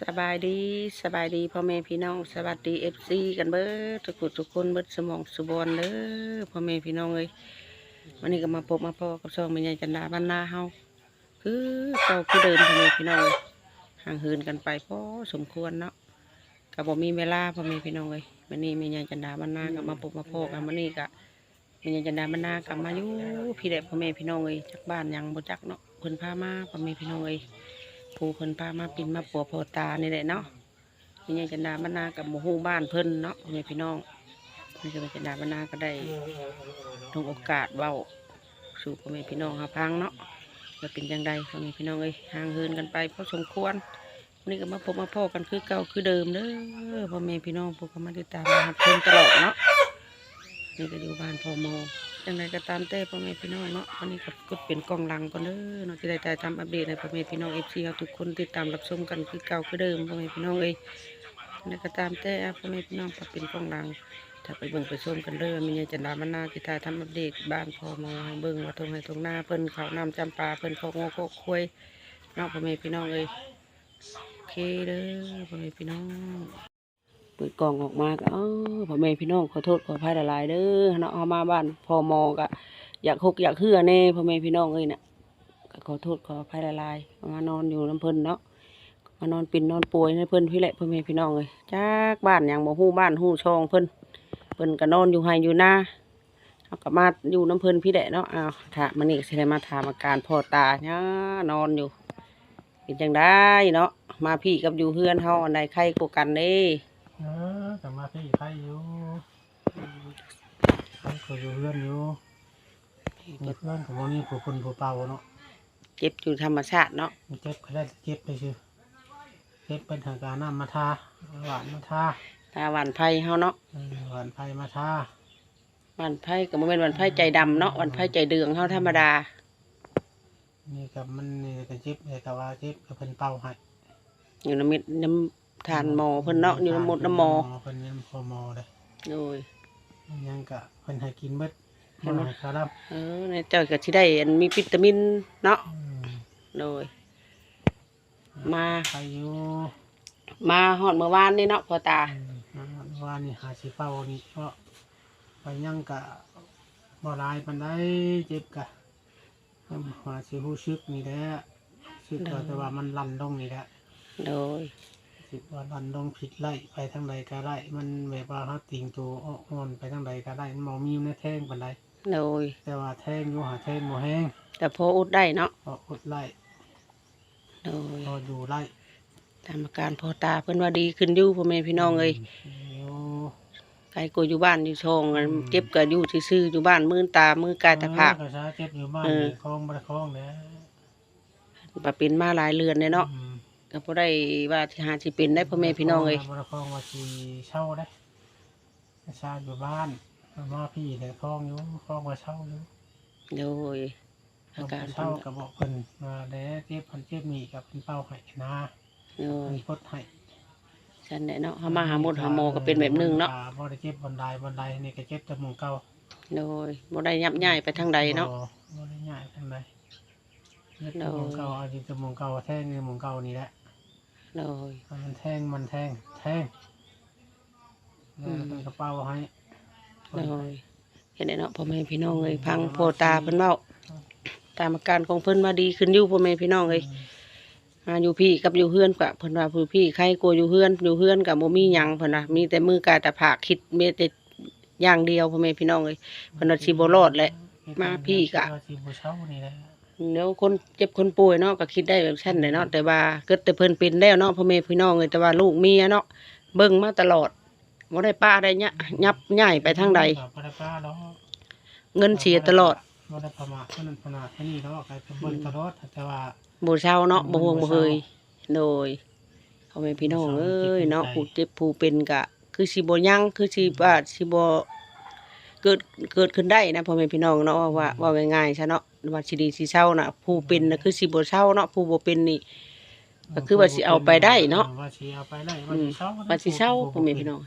สบายดีสบายดีพ่อแม่พี่น้องสวัสดีเอฟซีกันเบิดทุกคนทุกคนเบิดสมองสุบอนเด้อพ่อแม่พี่น้องเอ้ยวันนี้ก็มาพบมาพอกับช่องแม่ยายจันดาบ้านนาเฮาคือเก่าคือเดิมพ่อแม่พี่น้องเอ้ยห่างเหินกันไปพอสมควรเนาะก็บ่มีเวลาพ่อแม่พี่น้องเอ้ยวันนี้แม่ยายจันดาบ้านนาก็มาพบมาพอกันวันนี้ก็แม่ยายจันดาบ้านนาก็มาอยู่พี่เด็กพ่อแม่พี่น้องเอ้ยจักบ้านยังบ่จักเนาะเพิ่นพามาพ่อแม่พี่น้องเอ้ย ผู้เพิ่นพามาปินมาปัวโพตานี่แหละเนาะนี่ยังจันดาบรรณากับหมู่ฮู้บ้านเพิ่นเนาะพ่อแม่พี่น้องนี่ก็เป็นจันดาบรรณาก็ได้ลงโอกาสเว้าสู่พ่อแม่พี่น้องหาพังเนาะว่าเป็นจังใดพ่อแม่พี่น้องเอ้ยห่างเหินกันไปพอสมควรวันนี้ก็มาพบมาพ่อกันคือเก่าคือเดิมเด้อพ่อแม่พี่น้องพวกก็มาติดตามมารับชมตลอดเนาะนี่ก็อยู่บ้านพ่อโม จังใดก็ตามเต้พ่อแม่พี่น้องเนาะวันนี้ก็กดเป็นกล้องหลังก่อนเด้อเนาะที่ได้ถ่ายทำอัปเดตให้พ่อแม่พี่น้องเอฟซีเราทุกคนติดตามรับชมกันคือเก่าคือเดิมพ่อแม่พี่น้องเอ้ยนี่ก็ตามแต่พ่อแม่พี่น้องปรับเป็นกล้องหลังถ้าไปเบิ่งไปชมกันเด้อมีเงินจันดามันนาที่ถ่ายทำอัปเดตบ้านพ่อมให้เบิ่งว่าตรงไหนตรงหน้าเพิ่นเขาวนำจำปาเพิ่นเขาโง่โคกคุยเนาะพ่อแม่พี่น้องเอ้ยโอเคเด้อพ่อแม่พี่น้อง เปิดกล่องออกมาก็เออพ่อแม่พี่น้องขอโทษขออภัยหลายเด้อเนาะเอามาบ้านพ่อมอก็อยากหกอยากเฮือแน่พ่อแม่พี่น้องเอ้ยน่ะก็ขอโทษขออภัยหลายมานอนอยู่น้ำเพิ่นเนาะมานอนปิ่นนอนป่วยในเพิ่นพี่แหละพ่อแม่พี่น้องเอ้ยจากบ้านหยังบ่ฮู้บ้านฮู้ช่องเพิ่นเพิ่นก็นอนอยู่ไห้อยู่หน้าเอาก็มาอยู่น้ำเพิ่นพี่แหละเนาะเอาถามันนี่ก็สิได้มาถามอาการพ่อตาเนี่ยนอนอยู่เป็นจังได้เนาะมาพี่กับอยู่เฮือนเฮาอันใดใครกว่ากันเด้ เออกลับมาพี่ไข่อยู่ไข่ก็อยู่เพื่อนอยู่มีเพื่อนของมันนี่ผู้คนผู้เป่าเนาะเจ็บอยู่ธรรมชาติเนาะมันเจ็บก็ได้เจ็บไปชื่อเจ็บเป็นทางการน้ำมาทาหวานมาทาตาหวานไผ่เฮาเนาะเออหวานไผ่มาทาหวานไผ่ก็บ่แม่นหวานไผ่ใจดำเนาะหวานไผ่ใจเดืองเฮาธรรมดา นี่กับมันนี่ก็เจ็บแต่ว่าเจ็บก็เพิ่นเป่าให้อยู่น้ำมิดน้ำ ทานหมอเพิ่นเนาะอยู่น้ำมดน้ำหมอเพิ่นน้ำพอหมอเลยโดยยังกะเพิ่นให้กินเบิดให้บ่หมดให้คารับเออในเจ้าก็สิได้อันมีวิตามินเนาะอืมโดย มาไข่อยู่มาฮอดเมื่อวานนี่เนาะพ่อตาอืมว่านี่หาสิเป่านี่เพราะไปยังกะบ่หลายปานใดเจ็บกะหาสิฮู้ซึกนี่แหละซึกว่าแต่ว่ามันลั่นลงนี่แหละโดย สิว่าลั่นลงผิดไล่ไปทางใดก็ได้ มันแบบว่าเฮาติงตัวอ่อนไปทางใดก็ได้มันบ่มีในแท่งปานใดโดยแต่ว่าแท่งอยู่หาแท่งบ่แห้งแต่พออุดได้เนาะพออดไล่โดยพออยู่ไล่ตามอาการพ่อตาเพิ่นว่าดีขึ้นอยู่พ่อแม่พี่น้องเอ้ยอยู่ใครก็อยู่บ้านอยู่ช่องอันเจ็บก็อยู่ซื่อๆอยู่บ้านมือตามือกายตะภาคเออก็ซะเจ็บอยู่บ้านเออนี่คลองบ่ได้คลองแหล้วปเป็นมาหลายเรือนเลยเนาะ ก็บ่ได้ว่าสิหาสิเป็นได้พ่อแม่พี่น้องเอ้ยบริคองว่าสีเช่าได้ชาอยู่บ้านมาพี่เลยคลองอยู่คลองว่าเช่าอยู่โดยอาการเช่ากับบอกเพิ่นมาแล้วเจ็บพันเจ็บมีกับเป็นเป้าให้นะโดยมีพดให้ฉันแหละเนาะเฮามาหาหมดหาหมอก็เป็นแบบหนึงเนาะบ่ได้เจ็บบันไดบันไดนี่ก็เจ็บจมูกเก่าโดยบ่ได้ยับย่ายไปทางใดเนาะบ่บ่ได้ง่ายทางใด เจ็บโดจยมูกเก่าเอาจจมูกเก่าแท่งจมูกเก่านี่แหละโดย มันแท่งมันแท่งแท่งแล้วเป็นกระเป๋าให้โดยเห็นได้เนาะพ่อแม่พี่น้องเอ้ยพังโพตาเพิ่นเว้าตามอาการของเพิ่นว่าดีขึ้นอยู่พ่อแม่พี่น้องเอ้ยมาอยู่พี่กับอยู่เฮือนกะเพิ่นว่าผู้พี่ใครกลัวอยู่เฮือนอยู่เฮือนก็บ่มีหยังเพิ่นว่ามีแต่มือกายแต่ผากคิดมีแต่อย่างเดียวพ่อแม่พี่น้องเอ้ยเพิ่นว่าสิบ่รอดแหละ มาพี่กะสิบ่เช่านี่แหละ เดี๋ยวคนเจ็บคนป่วยเนาะก็คิดได้แบบชั้นเลยเนาะแต่ว่าเกิดแต่เพิ่นเป็นแล้วเนาะพ่อแม่พี่น้องเลยแต่ว่าลูกเมียเนาะเบิ่งมาตลอดบ่ได้ป้าได้เนี่ยยับย่ายไปทางใดบ่ได้ป้าดอกเงินเสียตลอดบ่ได้ประมาทเท่านั้นประมาทแค่นี้ดอกใครเป็นเบิ่งตลอดแต่ว่าบ่เช้าเนาะบ่ห่วงบ่บ่เศร้าเฮยโดยพ่อแม่พี่น้องเอ้ยเนาะจิตใจผู้เจ็บผู้เป็นก็คือสิบ่ยังคือสิว่าสิบ่ เกิดเกิดขึ้นได้นะพ่อแม่พี่น้องเนาะว่าว่าว่าง่ายๆซะเนาะว่าสิดีสิเศร้าน่ะผู้เป็นน่ะคือสิบ่เศร้าเนาะผู้บ่เป็นนี่ ก็คือว่าสิเอาไปได้เนาะ ว่าสิเอาไปได้อืว่าสิเช่าว่าสิเศร้าพ่อแม่พี่น้อง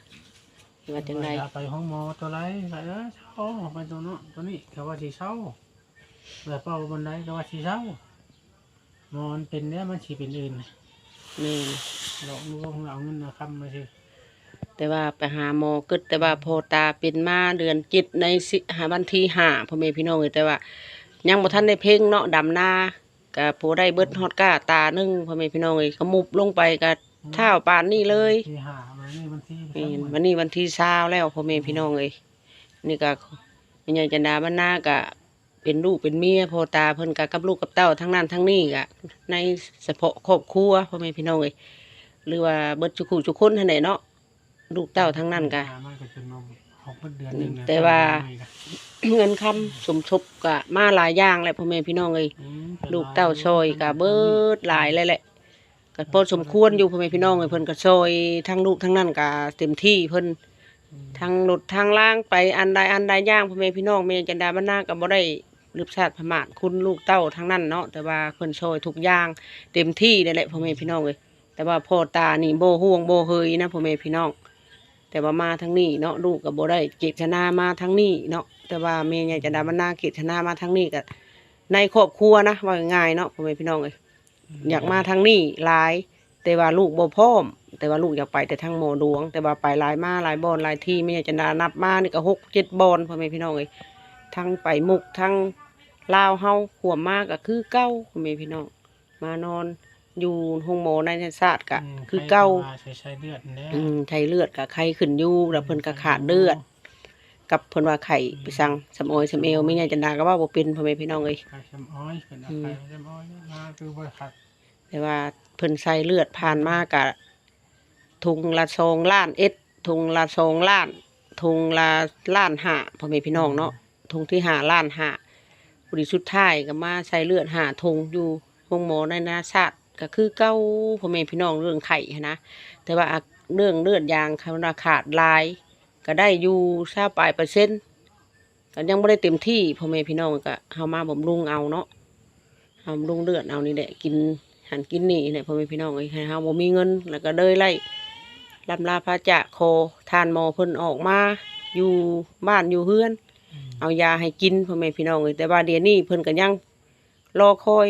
ว่าจังไดเอาไปห้องหมอตัวไรก็เออเช่าเอาไปตัวเนาะตัวนี้ก็ว่าสิเช่าแบบเป่าบันไดก็ว่าสิเช่าหมอมันเป็นเนี่ยมันสิเป็นอื่นแม่นหลอกลวงเอาเงินมาค้ำมาสิ แต่ว่าไปหาหมอกึดแต่ว่าพอตาเป็นมาเดือนจิตในสิหาวันที่ห้าพ่อแม่พี่น้องเอ้ยแต่ว่า ยังบ่ทันได้เพ่งเนาะดำนาก็ผู้ได้เบิดฮอดก้าตาหนึงพ่อแม่พี่น้องเอ้ยก็มุบลงไปก็เท้าปานนี้เลยที่หามานี่มันที่แม่นวันนี้วันที่20แล้วพ่อแม่พี่น้องเอ้ยนี่ก็แม่ใหญ่จันดาบ้านนาก็เป็นลูกเป็นเมียพ่อตาเพิ่นก็กับลูกกับเต้าทั้งนั้นทั้งนี้ก็ในเฉพาะครอบครัวพ่อแม่พี่น้องเอ้ยหรือว่าเบิดทุกคู่ทุกคนหั่นแหละเนาะ ลูกเต้าทั้งนั้นก็หามาก็จนนมหกเดือนหนึงนะแต่ว่า เงินคำสมทบก็มาหลายอย่างแหละพ่อแม่พี่น้องเอ้ยอืมลูกเต้าซอยก็เบิดหลายเลยแหละก็พอสมควรอยู่พ่อแม่พี่น้องเอ้ยเพิ่นก็ซอยทั้งลูกทั้งนั้นก็เต็มที่เพิ่นอืมทั้งรถทางล่างไปอันใดอันใดย่างพ่อแม่พี่น้องแม่จันดาบ้านนาก็บ่ได้ลืบชาติพมาทคุณลูกเต้าทั้งนั้นเนาะแต่ว่าเพิ่นซอยทุกอย่างเต็มที่นั่นแหละพ่อแม่พี่น้องเอ้ยแต่ว่าพ่อตานี่บ่ห่วงบ่เฮยนะพ่อแม่พี่น้อง แต่ว่ามาทางนี้เนาะลูกก็บ่ได้เจตนามาทางนี้เนาะแต่ว่าแม่ใหญ่จันดาบ้านนาเจตนามาทางนี้ก็ในครอบครัวนะว่าง่ายๆเนาะพ่อแม่พี่น้องเอ้ยอยากมาทางนี้หลาย แต่ว่าลูกบ่พร้อม แต่ว่าลูกอยากไปแต่ทางหมอดวง แต่ว่าไปหลายมาหลายบอนหลายที่ไม่อยากจะนานับมานี่ก็หกเจ็ดบอนพ่อแม่พี่น้องเอ้ยทั้งไปมุกทั้งลาวเฮาขวมมากก็คือเก้าพ่อแม่พี่น้องมานอน อยู่ห้องหมอในศาสตร์ก็มคือเก้าใครจะมใช้ใช้เลือดแน่อืมไทยเลือดกับไข้ขึ้นอยู่แล้วเพิ่นก็ขาดเลือด กับเพิ่นว่าไข่ไปสั่งสำออยสำเอวไม่ใหญ่จันดาก็ว่าบ่เป็นพ่อแม่พี่น้องเอ้ยไข่เค็มอ้อยเป็นอะอืมไข่เค็มอ้อยมาคือบ่ขัดแต่ว่าเพิ่นใส่เลือดผ่านมากะทุงละสองล้านเอ็ดทุงละสองล้านทุงละล้านห้าพ่อแม่พี่น้องเนาะทุงที่ห้าล้านห้าบุรีสุดท้ายก็มาใส่เลือดหาทุงอยู่ห้องหมอในนาชาติ ก็คือเก้าพ่อแม่พี่น้องเรื่องไข่หั้นนะ แต่ว่าเรื่องเลือดยางคำราขาดหลาย ก็ได้อยู่ซาปลายเปอร์เซ็นต์ก็ยังไม่ได้เต็มที่พ่อแม่พี่น้องก็เฮามาบำรุงเอาเนาะเฮาบำรุงเลือดเอานี่แหละกินหันกินนี่เนี่ยพ่อแม่พี่น้องเอ้ยให้เฮาบ่มีเงิน แล้วก็เลยไล่ลำลาพระจะโคทานหมอเพิ่นออกมาอยู่บ้านอยู่เฮือน เอายาให้กินพ่อแม่พี่น้องเอ้ยแต่ว่าเดี๋ยวนี้เพิ่นก็ยังรอคอย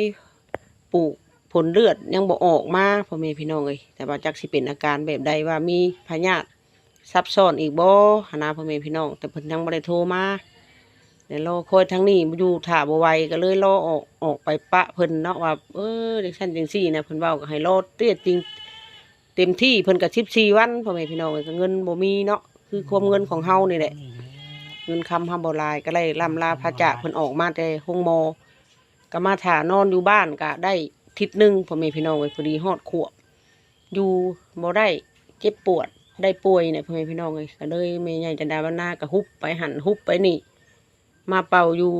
ปลูก ผลเลือดยังบ่ออกมาพ่อแม่พี่น้องเอ้ยแต่ว่าจักสิเป็นอาการแบบใดว่ามีพยาธิซับซ้อนอีกบ่หนาพ่อแม่พี่น้องแต่เพิ่นยังบ่ได้โทรมาเดี๋ยวรอคอยทั้งนี้อยู่ถ่าบ่ไหวก็เลยรอออกออกไปปะเพิ่นเนาะว่าเออจังซั่นจังซี่นะเพิ่นเว้าก็ให้รอเตี้ยจริงเต็มที่เพิ่นก็14วันพ่อแม่พี่น้องเอ้ยก็เงินบ่มีเนาะคือความเงินของเฮานี่แหละเงินคำห้ามบลายก็เลยล่ำลาพระจ่าเพิ่นออกมาแต่ห้องหมก็มาถ่านอนอยู่บ้านก็ได้ ทิศหนึ่งพ่อแม่พี่น้องไว้พอดีฮอดขวบ อยู่บ่ได้เจ็บปวดได้ป่วยเนี่ยพ่อแม่พี่น้องเลยก็เลยแม่ใหญ่จันดาบ้านนาก็ฮุบไปหันฮุบไปนี่ มาเป่าอยู่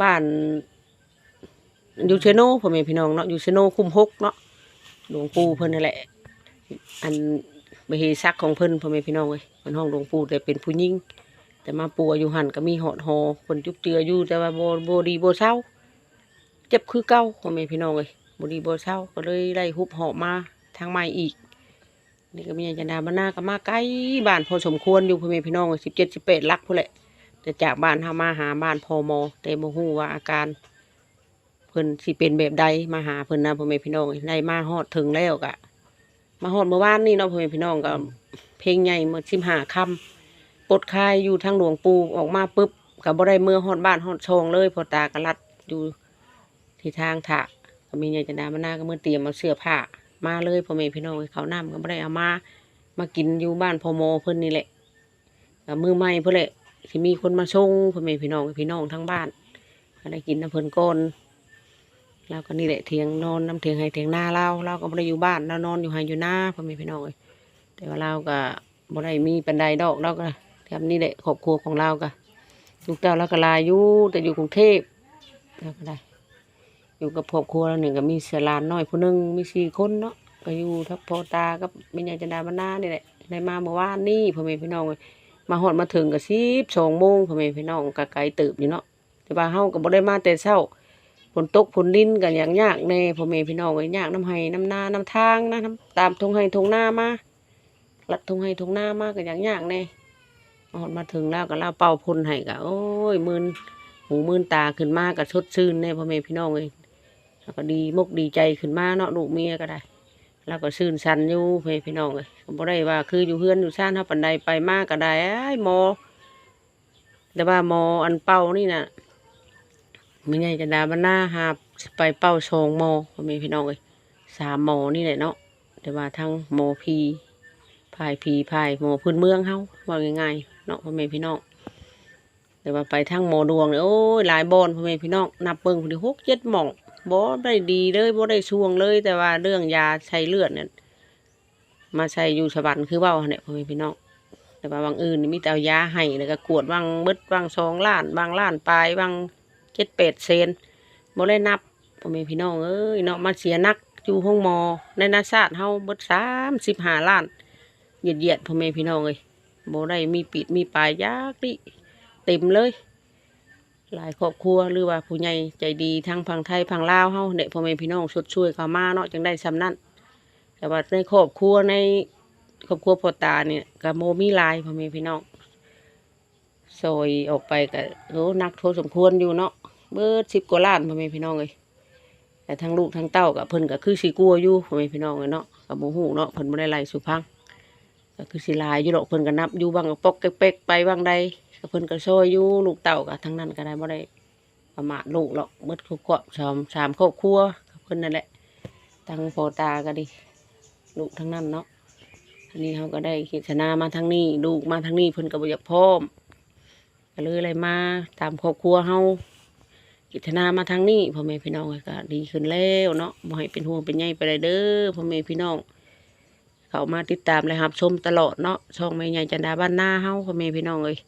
บ้านอยู่เชโนพ่อแม่พี่น้องเนาะอยู่เชโนคุ้มฮกเนาะหลวงปู่เพิ่นนั่นแหละ อันบเหซักของเพิ่นพ่อแม่พี่น้องเอ้ยเพิ่นห้องหลวงปู่แต่เป็นผู้หญิงแต่มาปัวอยู่หันก็มีหอดหอเพิ่นจุกเจืออยู่แต่ว่าบ่บ่ดีโบเศร้า เจ็บคือเก่าพ่อแม่พี่น้องเอ้ยบ่ดีบ่เศร้าก็เลยไล่ฮุบหอบมาทางใหม่อีก นี่ก็มีอาจันดาบ้านนาก็มาไกล้บ้านพอสมควรอยู่พ่อแม่พี่น้องสิบเจ็ดสิบแปดลักพุ่นแหละแต่จากบ้านเฮามาหาบ้านพอมอแต่บ่ฮู้ว่าอาการเพิ่นสิเป็นแบบใดมาหาเพิ่นนะพ่อแม่พี่น้องเอ้ยได้มาฮอดถึงแล้วก็มาหอดเมื่อวานนี่เนาะพ่อแม่พี่น้องก็เพลงใหญ่เมื่อสิบห้าคำปลดคายอยู่ทางหลวงปู่ออกมาปุ๊บกับบ่ได้เมื่อหอดบ้านหอดชองเลยพอตากระลัดอยู่ ที่ทางถะก็มีใหญ่จันามาหน้าก็เมื่อเตรียมเอาเสื้อผ้า มาเลยพ่อแม่พี่น้องเขาน้ำก็บ่ได้เอามา มากินอยู่บ้านพ่อโมเพิ่นนี่แหละก็มือใหม่เพิ่นแหละที่มีคนมาส่งพ่อแม่พี่น้องพี่น้องทั้งบ้านก็ได้กินน้ำเพิ่นก่อนเราก็นี่แหละเถียงนอนน้ำเถียงให้เถียงหน้าเราเราก็บ่ได้อยู่บ้านเรานอนอยู่ให้อยู่หน้าพ่อแม่พี่น้องเอ้ยแต่ว่าเราก็บ่ได้มีปันไดดอกเราก็แถมนี่แหละครอบครัวของเราก็ลูกเต้าเราก็ลายอยู่แต่อยู่กรุงเทพเราก็ได้ อยู่กับครอบครัวหนึ่งก็มีเสลานน้อยผู้นึงมีสี่คนเนาะก็อยู่ทับพอตากับแม่ยายจันดาบรรณานี่แหละได้มาเมื่อวานนี่พ่อแม่พี่น้องมาหอดมาถึงก็สิบสองโมงพ่อแม่พี่น้องก็ไกลเติบอยู่เนาะแต่ว่าเฮาก็บ่ได้มาแต่เช้าฝนตกฝนลิ้นกันอย่างยากแน่พ่อแม่พี่น้องก็ยากน้ำไห้น้ำนาน้ำทางนะน้ำตามทงไห้ทงหน้ามาลัดทงไห้ทงหน้ามากันอย่างยากแน่มาฮอดมาถึงแล้วก็เล่าเป่าพ่นให้ก็โอ้ยมืนหูมืนตาขึ้นมาก็ชดชื่นแน่พ่อแม่พี่น้องเลย แล้วก็ดีมุกดีใจขึ้นมาเนาะลูกเมียก็ได้เราก็ซื่นสันอยู่เพื่อพี่น้องเลยก็บ่ได้ว่าคืออยู่เฮือนอยู่ซ่านเฮาปานใดไปมากก็ได้อ้หมอ แต่ว่าหมออันเป่านี่น่ะมีไงจะดาบรรณาหาไปเป่าสองหมอพ่อแม่พี่น้องเลยสามหมอนี่แหละเนาะแต่ว่าทั้งหมอพีพายพีพายหมอพื้นเมืองเฮาว่าง่ายๆเนาะพ่อแม่พี่น้องแต่ว่าไปทั้งหมอดวงเลยโอ้ยหลายบอนพ่อแม่พี่น้องนับเบิ่งพอดีหกเจ็ดหม่อง บ่ได้ดีเลยบ่ได้ช่วงเลย แต่ว่าเรื่องยาใช้เลือดเนี่ยมาใช้อยู่สวรรค์คือเว้าเนี่ยพ่อแม่พี่น้องแต่ว่าบางอื่นมีแต่เอายาให้แล้วก็กวดบางเบิดบางสองล้านบางล้านปลายบางเจ็ดเป็ดเซนบ่ได้นับพ่อแม่พี่น้องเอ้ยเนาะมาเสียนักอยู่ห้องหมอในนาชาติเฮาเบิดสามสิบห้าล้านเหยียดเหยียดพ่อแม่พี่น้องเอ้ยบ่ได้มีปิดมีปลายยากดิเต็มเลย หลายครอบครัวหรือว่าผู้ใหญ่ใจดีทั้งพังไทยพังลาวเฮาเนี่ยพ่อแม่พี่น้องชดช่วยเขามาเนาะจังได้สำนั้นแต่ว่าในครอบครัวในครอบครัวพ่อตาเนี่ยกับโมมีหลายพ่อแม่พี่น้องซอยออกไปกับโอ้นักโทษสมควรอยู่เนาะเบิดสิบกว่าล้านพ่อแม่พี่น้องเลยแต่ทั้งลูกทั้งเต้ากับเพิ่นก็คือสีกลัวอยู่พ่อแม่พี่น้องเลยเนาะกับโมหูเนาะเพิ่นไม่ได้ไล่สุพังก็คือสิหลายอยู่ดอกเพิ่นก็นับอยู่บางก็ปอกเป๊กไปบางใด เพิ่นก็ซอยอยู่ลูกเต้ากับทั้งนั้นก็ได้บ่ได้ประมาทลูกหรอกเบิดครอบครัวสามสามครอบครัวกับเพิ่นนั่นแหละทั้งพอตาก็ดีลูกทั้งนั้นเนาะอันนี้เขาก็ได้เขียนนามาทางนี้ลูกมาทางนี้เพิ่นก็บ่อยากพร้อมก็เลยอะไรมาตามครอบครัวเฮากิจนามาทางนี้พ่อแม่พี่น้องก็ดีขึ้นแล้วเนาะบ่ให้เป็นห่วงเป็นใยไปเลยเด้อพ่อแม่พี่น้องเขามาติดตามและรับชมตลอดเนาะช่องแม่ใหญ่จันดาบ้านหน้าเฮาพ่อแม่พี่น้องเอ้ย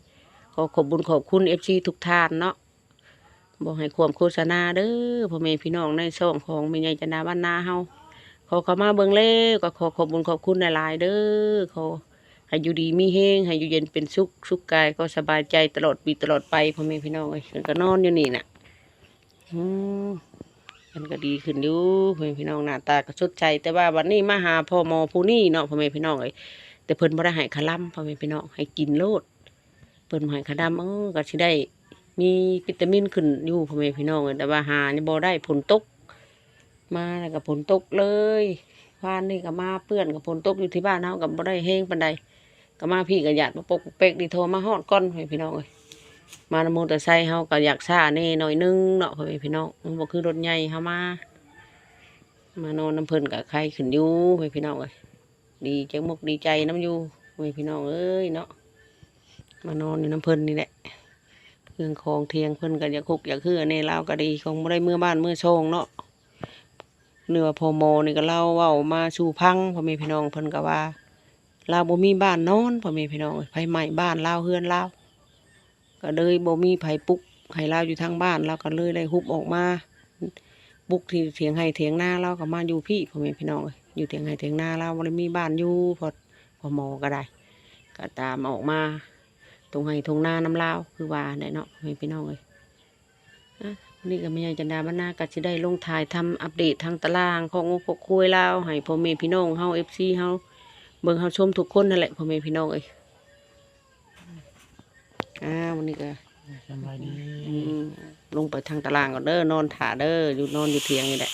ขอขอบบุญขอบคุณ FC ทุกท่านเนาะบ่ให้ความโฆษณาเด้อพ่อแม่พี่น้องในช่องของม่ใหญ่จันดาบ้านนาเฮาขอเขามาเบิ่งเล่ก็ขอขอบคุญขอบคุณหลายๆเด้อขอให้อยู่ดีมีเฮงให้อยู่เย็นเป็นสุขสุขกายก็สบายใจตลอดปีตลอดไปพ่อแม่พี่น้องเอ้ยเพิ่นก็นอนอยู่นี่น่ะอืมมันก็ดีขึ้นอยู่พ่อแม่พี่น้องหน้าตาก็สดใจแต่ว่าวันนี้มาหาพ่อหมอผู้นี้เนาะพ่อแม่พี่น้องเอ้ยแต่เพิ่นบ่ได้ให้ขะลำพ่อแม่พี่น้องให้กินโลด เพิ่นบ่ให้ขะดำเออก็สิได้ มีวิตามินขึ้นอยู่พ่อแม่พี่น้องเอ้ยแต่ว่าหานี่บ่ได้ผลตก มาแล้วก็ฝนตกเลยวานนี่ก็มาเปื้อนกับฝนตกอยู่ที่บ้านเฮากับบ่ได้แห้งปานใดก็มาพี่ก็หยาดมาปกเป๊กดีโทรมาฮอดก้อนให้พี่น้องเอ้ยมานมอเตอร์ไซค์เฮาก็อยากซ่าแน่หน่อยนึงเนาะให้พี่น้องมันบ่คือรถใหญ่เฮามามานอนน้ำเพิ่นกับใครขึ้นอยู่ให้พี่น้องเอ้ยดีจังมุกดีใจน้ำอยู่ให้พี่น้องเอ้ยเนาะ มานอนอยู่น้ำเพิ่นนี่แหละเรื่องของเทียงเพิ่นก็อยากคุกอยากคืออันนี้เราก็ดีคงบ่ได้เมื่อบ้านเมื่อช่องเนาะเนื้อพอโมนี่ก็เล่าว้ามาสู่พังพ่อแม่พี่น้องเพิ่นก็ว่าลาวบ่มีบ้านนอนพ่อแม่พี่น้องไผใหม่บ้านลาวเฮือนลาวก็เลยบ่มีไผปลุกให้ลาวอยู่ทางบ้านเราก็เลยได้ฮุบออกมาปลุกที่เถียงให้เถียงหน้าเราก็มาอยู่พี่พ่อแม่พี่น้องอยู่เถียงให้เถียงหน้าเราบ่ได้มีบ้านอยู่พอพอหมอก็ได้ ก็ตามออกมา ตรงให้ทงนาน้ำลาวคือว่าได้เนาะพม่พี่น้องเอ้ยนี่ก็ไม่ใช่จันดาบ้านนาก็จะได้ลงถ่ายทำอัปเดตทางตารางของงกคุยลาวให้พ่อแม่พี่น้องเฮาเอฟซีเฮาเบิ่งเฮาชมทุกคนนั่นแหละพ่อแม่พี่น้องเอ้ยอ้าวันนี้ก็สบายดีลงไปทางตารางก่อนเด้อนอนถ่าเด้ออยู่นอนอยู่เทียงนี่แหละ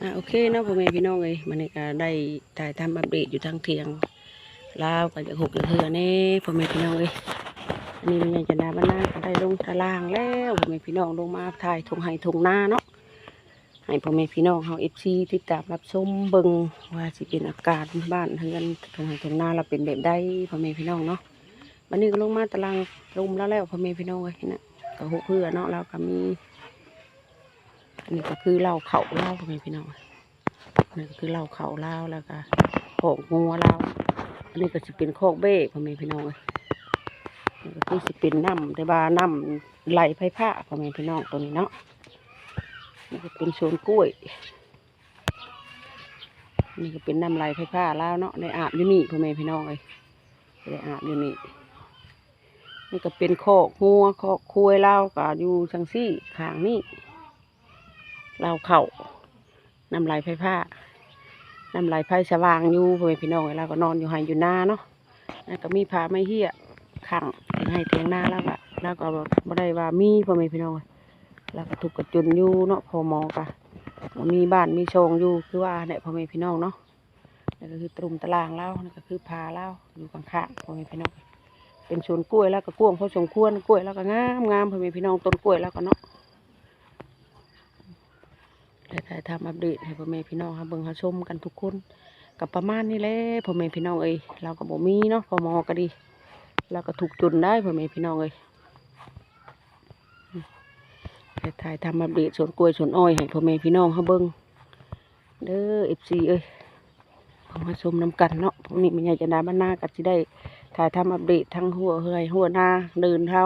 อ่าโอเคนะพ่อแม่พี่น้องเอ้ยมันนี่ก็ได้ถ่ายทำอัปเดตอยู่ทางเทียง ลาวก็จะหกจะเทือแน่พ่อแม่พี่น้องเอ้ยอันนี้มันยังจะนาบ้านนาก็ได้ลงตารางแล้วพ่อแม่พี่น้องลงมาถ่ายทงไห้ทงนาเนาะให้พ่อแม่พี่น้องเฮาเอฟซีติดตามรับชมเบิ่งว่าสิเป็นอากาศบ้านทางกันทงไห้ทงนาเราเป็นแบบใดพ่อแม่พี่น้องเนาะวันนี้ก็ลงมาตารางลงแล้วแล้วพ่อแม่พี่น้องเอ้ยนะก็หกเพื่อเนาะเราก็มีอันนี้ก็คือเหล้าเขาเหล้าพ่อแม่พี่น้องอันนี้ก็คือเหล้าเขาเหล้าแล้วก็โขกงัวเหล้า อันนี้ก็จะเป็นโคกเบ้พ่อแม่พี่น้องเอ้ยก็คือสิเป็นน้ำแต่ว่าน้ำไหลไผ่ผ้าพ่อแม่พี่น้องตัวนี้เนาะนี่ก็เป็นโซนกล้วยนี่ก็เป็นน้ำไหลไผ่ผ้าแล้วเนาะในอาบอยู่นี่พ่อแม่พี่น้องเลยในอาบอยู่นี่นี่ก็เป็นโคกหัวโคกคุยเล่าก็อยู่ชังซี่ขางนี่เล่าเข่าน้ำไหลไผ่ผ้า น้ำไหลไผ่สว่างอยู่พ่อแม่พี่น้องเราก็นอนอยู่ใหอยู่หน้าเนาะก็มีผ้าไม่เหี้ยขังให้เทียงหน้าแล้วก็แล้วก็บ่ได้ว่ามีพ่อแม่พี่น้องแล้วก็ถูกกระจุนอยู่เนาะพอมอกะมีบ้านมีชงอยู่คือว่าเนี่ยพ่อแม่พี่น้องเนาะนี่ก็คือตรุมตารางเล่านี่ก็คือพาเล่าอยู่ข้างๆพ่อแม่พี่น้องเป็นสวนกล้วยแล้วก็กว้างพอสมควรกล้วยแล้วก็งามงามพ่อแม่พี่น้องต้นกล้วยแล้วก็เนาะ แต่ถ่ายทำอัปเดตให้พ่อแม่พี่น้องครับเบิ่งหาชมกันทุกคนกับประมาณนี้แหละพ่อแม่พี่น้องเอ้ยเราก็บ่มีเนาะพอหมอก็ดีเราก็ถูกจุนได้พ่อแม่พี่น้องเอ้ยแต่ถ่ายทำอัปเดตสวนกล้วยสวนอ้อยให้พ่อแม่พี่น้องเขาเบิ่งเด้อเอฟซีเอ้ยเพิ่งมาชมน้ำกันเนาะพวกนี้มันใหญ่จะได้บ้านหน้าก็สิได้ถ่ายทำอัปเดตทั้งหัวเฮยหัวหน้าเดินเท้า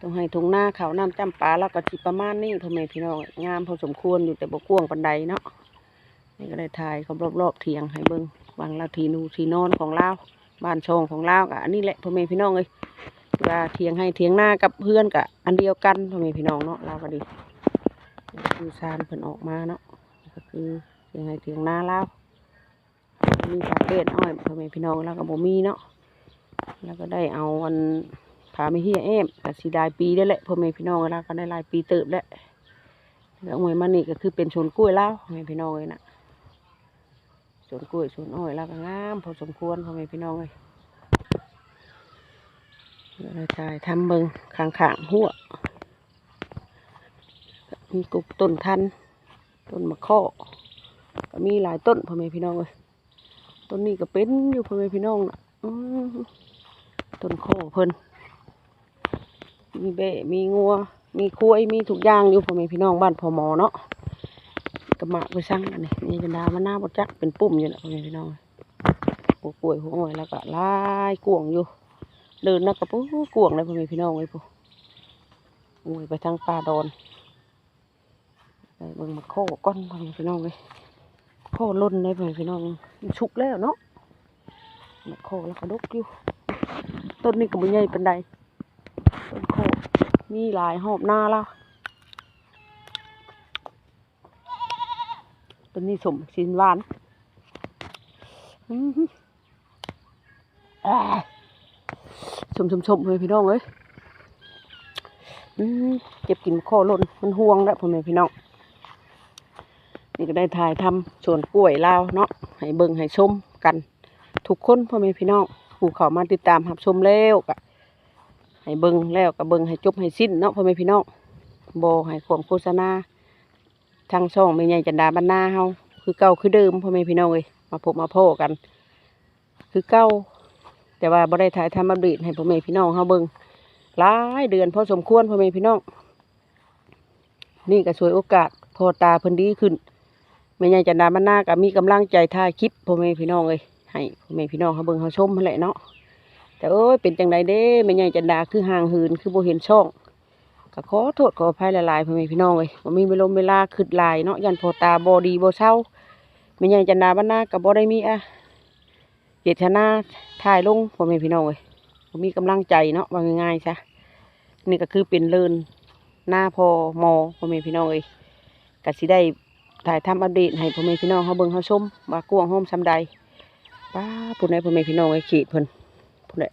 ต้องให้ทงหน้าเขาน้ำจำปลาแล้วก็จิประมาณนี้พ่อแม่พี่น้องงามพอสมควรอยู่แต่บกว้างปันใดเนาะนี่ก็ได้ถ่ายเขารอบๆเทียงให้เบิ้งวางเราทีนูทีนอนของเราบ้านชองของเรากะอันนี้แหละพ่อแม่พี่น้องเลยว่าเทียงให้เทียงหน้ากับเพื่อนกะอันเดียวกันพ่อแม่พี่น้องเนาะเราก็ดีคือซานเพิ่นออกมาเนาะก็คือเทียงให้เทียงหน้าเรามีสาเกตอ้อยพ่อแม่พี่น้องเราก็บ่มีเนาะแล้วก็ได้เอาอัน ผาไม่เฮียแอมกับสีดายปีได้แหละพ่อแม่พี่น้องแล้วก็ได้ลายปีเติบแล้วแล้วหวยมันนี่ก็คือเป็นชนกล้วยแล้วพ่อแม่พี่น้องเลยนะสวนกล้วยสวนอ้อยแล้วก็งามพอสมควรพ่อแม่พี่น้องเลยเดี๋ยวเราจะทำเบิงขางขางหัวมีกุกต้นทันต้นมะข้อก็มีหลายต้นพ่อแม่พี่น้องเลยต้นนี้ก็เป็นอยู่พ่อแม่พี่น้องนะต้นโคเพิ่น มีเบะมีงัว มีคุ้ยมีทุกอย่างอยู่พ่อแม่พี่น้องบ้านพ่อหมอเนาะกระมะไปสั่งอันนี้มีจันดามันหน้าบดจักเป็นปุ่มอยู่นะพ่อแม่พี่น้องหัวกล้วยหัวอ้อยแล้วก็ลายกวงอยู่ เดินนักกระปูกวงเลยพ่อแม่พี่น้องเลยปุ๊อ้ยไปทางป่าดอนไปเบิ่งมาโคก้อนพ่อแม่พี่น้องเลยโคล้นเลยพ่อแม่พี่น้องชุกแล้วเนาะมาโคแล้วก็ดกอยู่ต้นนี้ก็บ่ใหญ่ปานใด โคกมีหลายหอบหน้าแล้วต้นนี้สมสินหวานชมชมชมเลยพี่น้องเอ้ยเก็บกินข้อล่นมันห่วงแล้วพ่อแม่พี่น้อง นี่ก็ได้ถ่ายทำสวนกล้วยลาวเนาะให้เบิ่งให้ชมกัน ทุกคนพ่อแม่พี่น้องผู้เขามาติดตามรับชมแล้วก็ ให้เบิ่งแล้วก็เบิ่งให้จบให้สิ้นเนาะพ่อแม่พี่น้องบ่ให้ความโฆษณาทางช่องแม่ใหญ่จันดาบรรณาเฮาคือเก่าคือเดิมพ่อแม่พี่น้องเอ้ยมาพบมาพ่อกัน คือเก่าแต่ว่าบ่ได้ถ่ายทำอัปเดตให้พ่อแม่พี่น้องเฮาเบิ่งหลายเดือนพอสมควรพ่อแม่พี่น้องนี่ก็สวยโอกาสพอตาเพิ่นดีขึ้นแม่ใหญ่จันดาบรรณาก็มีกำลังใจถ่ายคลิปพ่อแม่พี่น้องเอ้ยให้พ่อแม่พี่น้องเขาเบิ่งเขาชมนั่นแหละเนาะ แต่เอ้ยเป็นจังไดเด้แม่ใหญ่จันดาคือห่างหืนคือโบเห็นช่องก็ขอโทษขออภัยหลายๆพ่อแม่พี่น้องเอ้ยบ่มีเวลาเวลาคืดหลายเนาะยันพอตาบ่ดีบ่เศร้าแม่ใหญ่จันดาบ้านนาก็บ่ได้มีอะเจตนาถ่ายลงพ่อแม่พี่น้องเอ้ยบ่มีกำลังใจเนาะว่าง่ายๆซะนี่ก็คือเป็นเลินหน้าพอมอพ่อแม่พี่น้องเอ้ยก็สิได้ถ่ายทำอัปเดตให้พ่อแม่พี่น้องเขาเบิ่งเขาชมว่ากวางโฮมซำใดป้าผู้ใดพ่อแม่พี่น้องไอ้ขีดเพิ่น ผู้ใด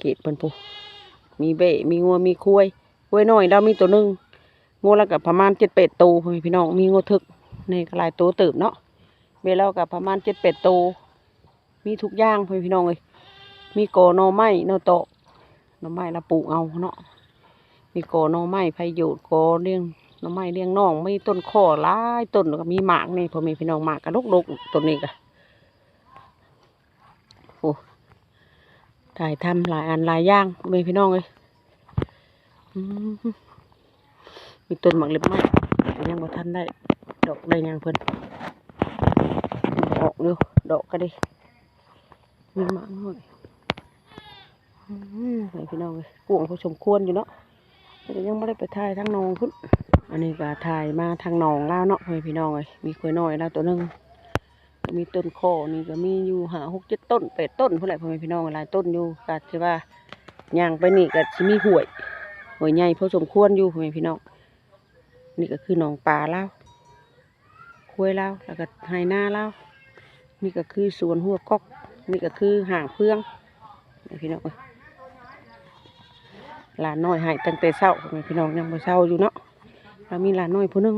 ขีดเพิ่นผู้มีเบะมีงัวมีคุ้ยคุ้ยน้อยเรามีตัวหนึ่งงัวแล้วกับประมาณเจ็ดเป็ดตัวพี่พี่น้องมีงัวถึกในก็หลายตัวติบเนาะเบะเรากับประมาณเจ็ดเป็ดตัวมีทุกอย่างพี่พี่น้องเลยมีโกอหนอไม้นอโตะหนอไม้ละปลูกเอาเนาะมีโกอหนอไม้ไผ่โยดกเลี้ยงหนอไม้เลี้ยงน้องมีต้นข้อหลายต้นก็มีหมากนี่พ่อแม่พี่น้องหมากกระดกดกๆต้นนี้ก็โอ้ ถ่ายทำหลายอันหลายอย่างเมพี่น้องเลยมีต้นหมากเล็บไม้ยังบ่ทันได้ ดอกได้ยังเพิ่นออกเร็วดอกก็ได้มีหมากหน่อยอืมพี่น้องเลยกวงพอสมควรอยู่เนาะแต่ยังไม่ได้ไปถ่ายทางนองพุ่นอันนี้ก็ถ่ายมาทางนองแล้วเนาะให้พี่น้องเลยมีกล้วยน้อยแล้วตัวนึง มีต้นโคนี่ก็มีอยู่หาหกเจ็ดต้นแปดต้นเพื่อไรพ่อแม่พี่น้องหลายต้นอยู่ก็จะว่าย่างไปนี่ก็จะมีห่วยห่วยใหญ่พอสมควรอยู่พ่อแม่พี่น้องนี่ก็คือหนองปลาแล้วคุยแล้วแล้วก็ไฮนาแล้วนี่ก็คือสวนหัวก๊อก นี่ก็คือห่างเพื่องพี่น้องหลานน้อยให้ตั้งแต่เช้าพ่อแม่พี่น้องยังบ่เช้าอยู่เนาะแล้วมีหลานน้อยผู้หนึง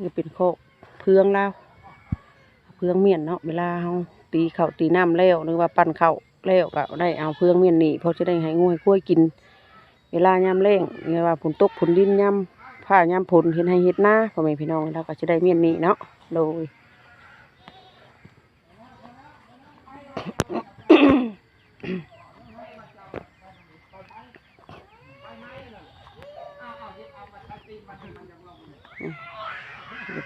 นี่เป็นโคเพื่องเลา เพื่องเมียนเนาะเวลาเฮาตีเข้าตีน้ำแล้วหรือว่าปั้นเข้าแล้วก็ได้เอาเพื่องเมียนนี่เพราะจะได้ให้งูให้กล้ยกิน เวลายามแล้งเรียกว่าฝนตกฝนดินยามผ้ายามฝนเห็นให้เฮ็ดหน้าพ่อแม่พี่น้องแล้วก็จะได้เมียนนี่เนาะโดย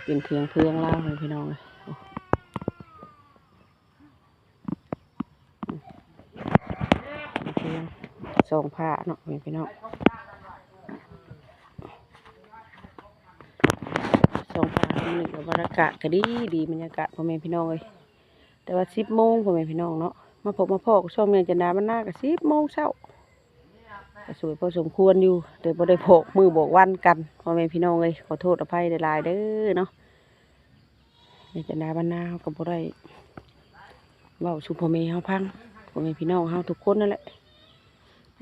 เป็นเพียงเพื่องเล่าวเลยพี่น้องเลยเพียง สองผ้าเนาะพี่น้องสองผ้าหนึ่งบรรยากาศก็ดีดีบรรยากาศพ่อแม่พี่น้องเลยแต่ว่าสิบโมงพ่อแม่พี่น้องเนาะมาพบมาพอกับช่องเมียจันดามันหน้ากับสิบโมงเช้าสวยพอสมควรอยู่แต่บ่ได้โผกมือโบอกวันกันพ่อแม่พี่น้องเลยขอโทษอภัยหลายๆเด้อเนาะในจันดาบรรณาเขาก็บ่ได้เว้าสุพ่อแม่เฮาพังพ่อแม่พี่น้องเฮาทุกคนนั่นแหละ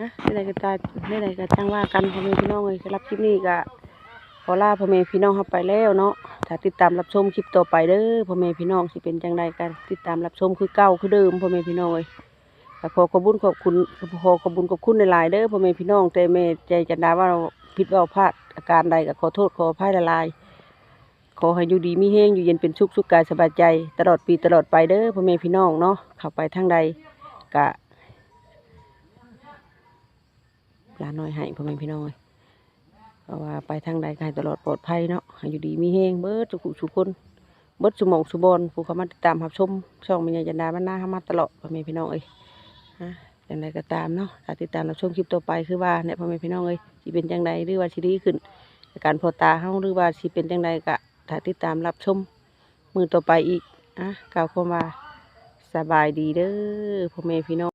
นะไม่ได้ก็ตายไม่ได้ก็จ้งว่ากันพ่อแม่พี่น้องเลยสำหรับคลิปนี้ก็ขอลาพ่อแม่พี่น้องเฮาไปแล้วเนาะถ้าติดตามรับชมคลิปต่อไปเด้อพ่อแม่พี่น้องสิเป็นจังไดกันติดตามรับชมคือเก่าคือเดิมพ่อแม่พี่น้องเลยขอขอบุญขอบคุณขอขอบุญขอบคุณหลายๆเด้อพ่อแม่พี่น้องแต่แม่ใจจันดาว่าเราผิดเว่าพลาดอาการใดก็ขอโทษขออภัยหลายๆขอให้อยู่ดีมีแห้งอยู่เย็นเป็นสุขสุขกายสบายใจ ตลอดปีตลอดไปเด้อพ่อแม่พี่น้องเนาะเข้าไปทางใดกะ ลาน้อยให้พ่อแม่พี่น้องเอ้ยเพราะว่าไปทางใดก็ให้ตลอดปลอดภัยเนาะอยู่ดีมีแห้งเบิดสุขสุคนเบิดสุมองสุบอนผู้เข้ามาติดตามรับชมช่องมีญาจันดามันนาเข้ามาตลอดพ่อแม่พี่น้องเอ้ยฮะอย่างไรก็ตามเนาะถ้าติดตามรับชมคลิปต่อไปคือว่าเนี่ยพ่อแม่พี่น้องเอ้ยสิเป็นจังใดหรือว่าสิดีขึ้นการพอตาเฮาหรือว่าสิเป็นจังใดกะถ้าติดตามรับชมมือต่อไปอีกอะกล่าวคำว่าสบายดีเด้อพ่อแม่พี่น้อง